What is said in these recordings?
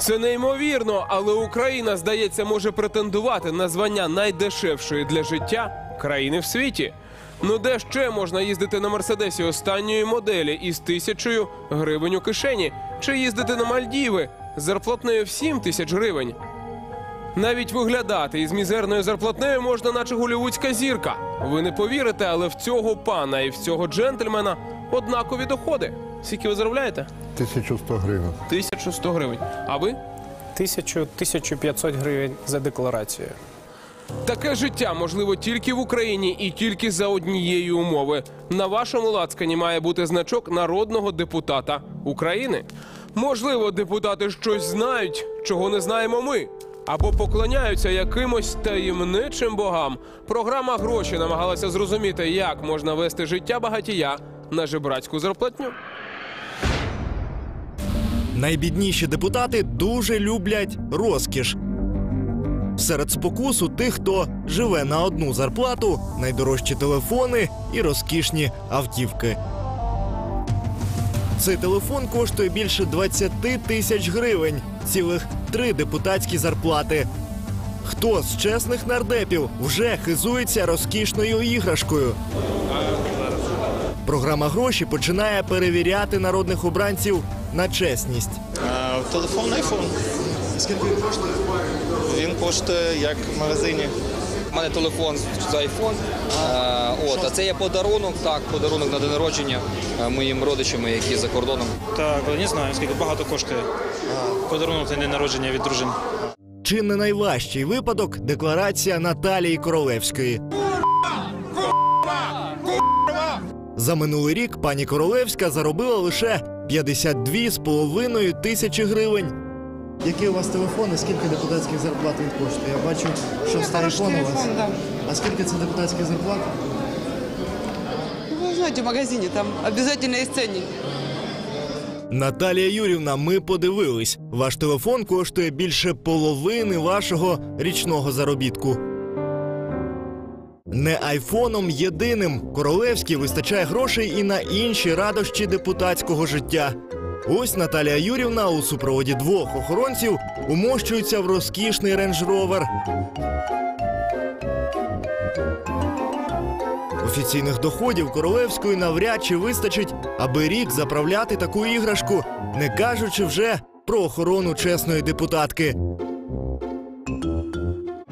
Це неймовірно, але Україна, здається, може претендувати на звання найдешевшої для життя країни в світі. Ну де ще можна їздити на мерседесі останньої моделі із тисячою гривень у кишені, чи їздити на Мальдіви з зарплатнею в 7 тисяч гривень? Навіть виглядати із мізерною зарплатнею можна, наче голівудська зірка. Ви не повірите, але в цього пана і в цього джентльмена однакові доходи. Скільки ви заробляєте? 1100 гривень. 1100 гривень. А ви? 1000-1500 гривень за декларацією. Таке життя можливо тільки в Україні і тільки за однієї умови. На вашому лацкані має бути значок народного депутата України. Можливо, депутати щось знають, чого не знаємо ми. Або поклоняються якимось таємничим богам. Програма гроші намагалася зрозуміти, як можна вести життя багатія на жебрацьку зарплатню. Найбідніші депутати дуже люблять розкіш. Серед спокусу тих, хто живе на одну зарплату, найдорожчі телефони і розкішні автівки. Цей телефон коштує більше 20 тисяч гривень, цілих три депутатські зарплати. Хто з чесних нардепів вже хизується розкішною іграшкою? Програма гроші починає перевіряти народних обранців на чесність. А, Телефон iPhone. Скільки він коштує? Він коштує як в магазині. У мене телефон з iPhone. Е, от, а це є подарунок, так, подарунок на день народження е, моїм родичам, які за кордоном. Так, не знаю, скільки багато коштує. Подарунок на день народження від дружини. Чи не найважчий випадок декларація Наталії Королевської? За минулий рік пані Королевська заробила лише 52,5 тисячі гривень. Який у вас телефон і скільки депутатських зарплат він коштує? Я бачу, що з телефон у вас. А скільки це депутатських зарплат? Вы знаете, в магазине там обязательно есть ценник. Наталія Юрівна, ми подивились. Ваш телефон коштує більше половини вашого річного заробітку. Не айфоном єдиним Королевській вистачає грошей і на інші радощі депутатського життя. Ось Наталія Юрівна у супроводі двох охоронців умощується в розкішний рейндж-ровер. Офіційних доходів Королевської навряд чи вистачить, аби рік заправляти таку іграшку, не кажучи вже про охорону чесної депутатки.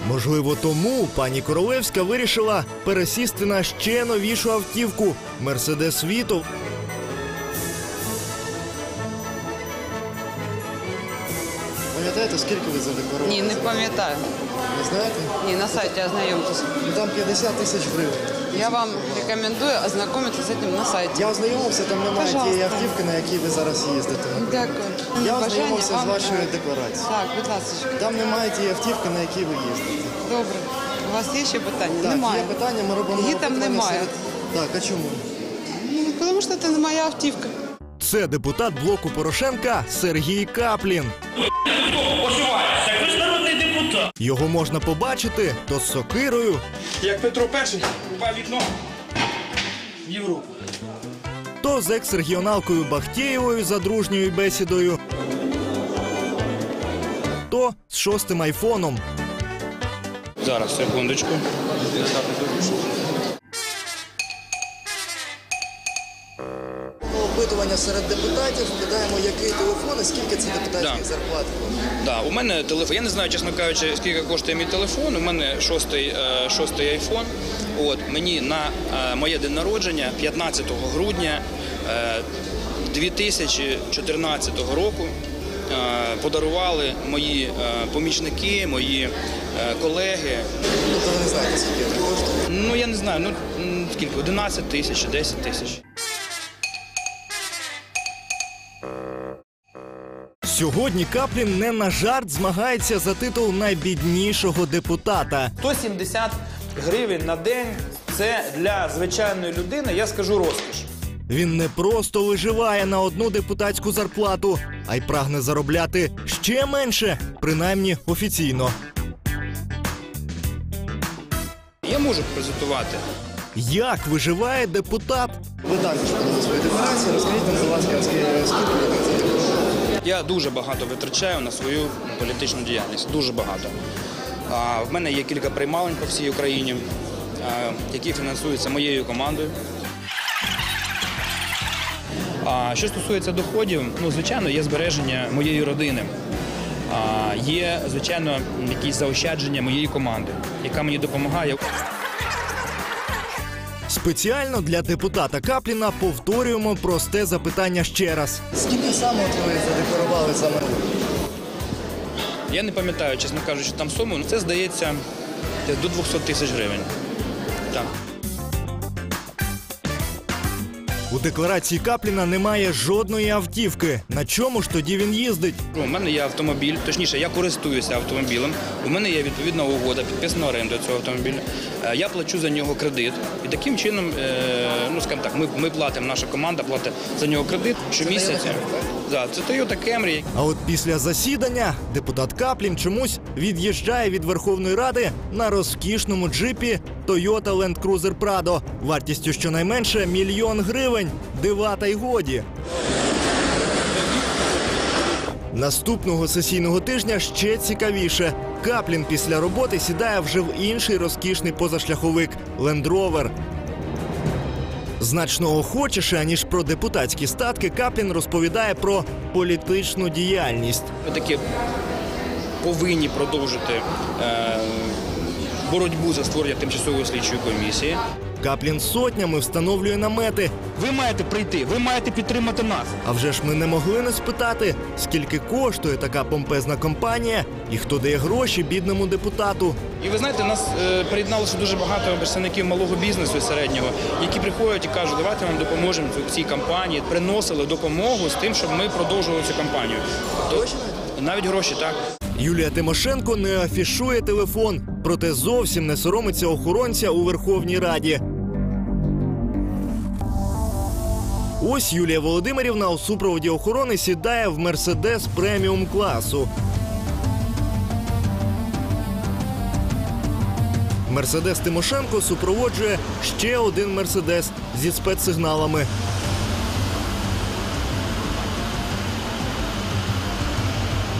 Можливо, тому пані Королевська вирішила пересісти на ще новішу автівку Мерседес Віто. Пам'ятаєте, скільки ви задекларували? Ні, не пам'ятаю. Не знаєте? Ні, на сайті ознайомтесь. Ну там 50 тисяч гривень. Я вам рекомендую ознакомитися з цим на сайті. Я ознайомився, там немає Пожалуйста. тієї автівки, на якій ви зараз їздите. Дякую. Я Бажання ознайомився з вам вашою декларацією. Так, будь ласка. Там немає тієї автівки, на якій ви їздите. Добре. У вас є ще питання? Так, немає. є питання, ми робимо. Її там опитування немає. серед- Так, а чому? Ну, тому що це не моя автівка. Це депутат блоку Порошенка Сергій Каплін. Його можна побачити то з сокирою, Як Петро І рубав вікно в Європу. то з екс-регіоналкою Бахтєєвою за дружньою бесідою, то з шостим айфоном. Зараз, секундочку. Опитування серед депутатів, питаємо, який телефон і скільки це депутатських Да. зарплат. Да, у мене телефон. Я не знаю, чесно кажучи, скільки коштує мій телефон. У мене шостий, е, шостий айфон. От мені на е, моє день народження, 15 грудня е, 2014 року. е, Подарували мої помічники, мої колеги. Тобто ви не знаєте, скільки коштує. Ну я не знаю, ну скільки 11 тисяч, 10 тисяч. Сьогодні Каплін не на жарт змагається за титул найбіднішого депутата. 170 гривень на день це для звичайної людини, я скажу розкіш. Він не просто виживає на одну депутатську зарплату, а й прагне заробляти ще менше, принаймні офіційно. Я можу презентувати. Як виживає депутат? Ви також подали свої декларації, розкажіть будь ласка, скільки ви. Я дуже багато витрачаю на свою політичну діяльність. Дуже багато. В мене є кілька приймалень по всій Україні, які фінансуються моєю командою. А що стосується доходів, ну звичайно, є збереження моєї родини. Є, звичайно, якісь заощадження моєї команди, яка мені допомагає. Спеціально для депутата Капліна повторюємо просте запитання ще раз. Скільки саме от ви задекларували саме? Я не пам'ятаю, чесно кажучи, там суму. Ну, Це здається десь до 200 тисяч гривень. Так. У декларації Капліна немає жодної автівки. На чому ж тоді він їздить? У мене є автомобіль, точніше, я користуюся автомобілем. У мене є відповідна угода, підписана оренда цього автомобіля. Е, Я плачу за нього кредит. І таким чином, е, ну скажімо так, ми, ми платимо, наша команда платить за нього кредит щомісяця. Да, це Toyota Camry. А от після засідання депутат Каплін чомусь від'їжджає від Верховної Ради на розкішному джипі Toyota Land Cruiser Prado вартістю щонайменше мільйон гривень. Дива та й годі. Наступного сесійного тижня ще цікавіше. Каплін після роботи сідає вже в інший розкішний позашляховик Rover. Значно охочіше, аніж про депутатські статки, Каплін розповідає про політичну діяльність. Ми таки повинні продовжити е, боротьбу за створення тимчасової слідчої комісії. Каплін сотнями встановлює намети. Ви маєте прийти, ви маєте підтримати нас. А вже ж ми не могли не спитати, скільки коштує така помпезна компанія і хто дає гроші бідному депутату. І ви знаєте, нас е, приєдналося дуже багато представників малого бізнесу і середнього, які приходять і кажуть, давайте вам допоможемо цю- цій кампанії. Приносили допомогу з тим, щоб ми продовжували цю кампанію. Тобто, навіть гроші, так. Юлія Тимошенко не афішує телефон, проте зовсім не соромиться охоронця у Верховній Раді. Ось Юлія Володимирівна у супроводі охорони сідає в мерседес преміум класу. Мерседес Тимошенко супроводжує ще один мерседес зі спецсигналами.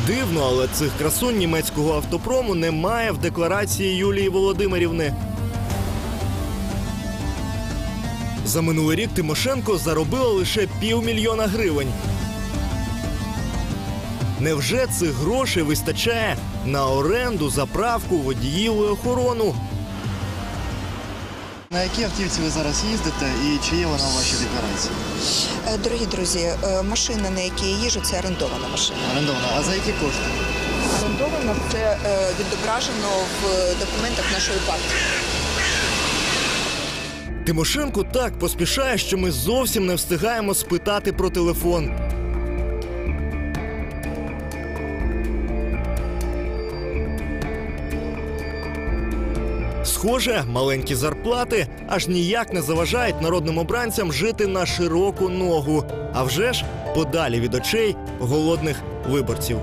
Дивно, але цих красунь німецького автопрому немає в декларації Юлії Володимирівни. За минулий рік Тимошенко заробила лише півмільйона гривень. Невже цих грошей вистачає на оренду, заправку, водіїв і охорону? На якій автівці ви зараз їздите і чи є вона в вашій декларації? Е, Дорогі друзі, е, машина, на якій я їжджу, це орендована машина. Орендована. А за які кошти? Орендована це е, відображено в документах нашої партії. Тимошенко так поспішає, що ми зовсім не встигаємо спитати про телефон. Схоже, маленькі зарплати аж ніяк не заважають народним обранцям жити на широку ногу. А вже ж подалі від очей голодних виборців.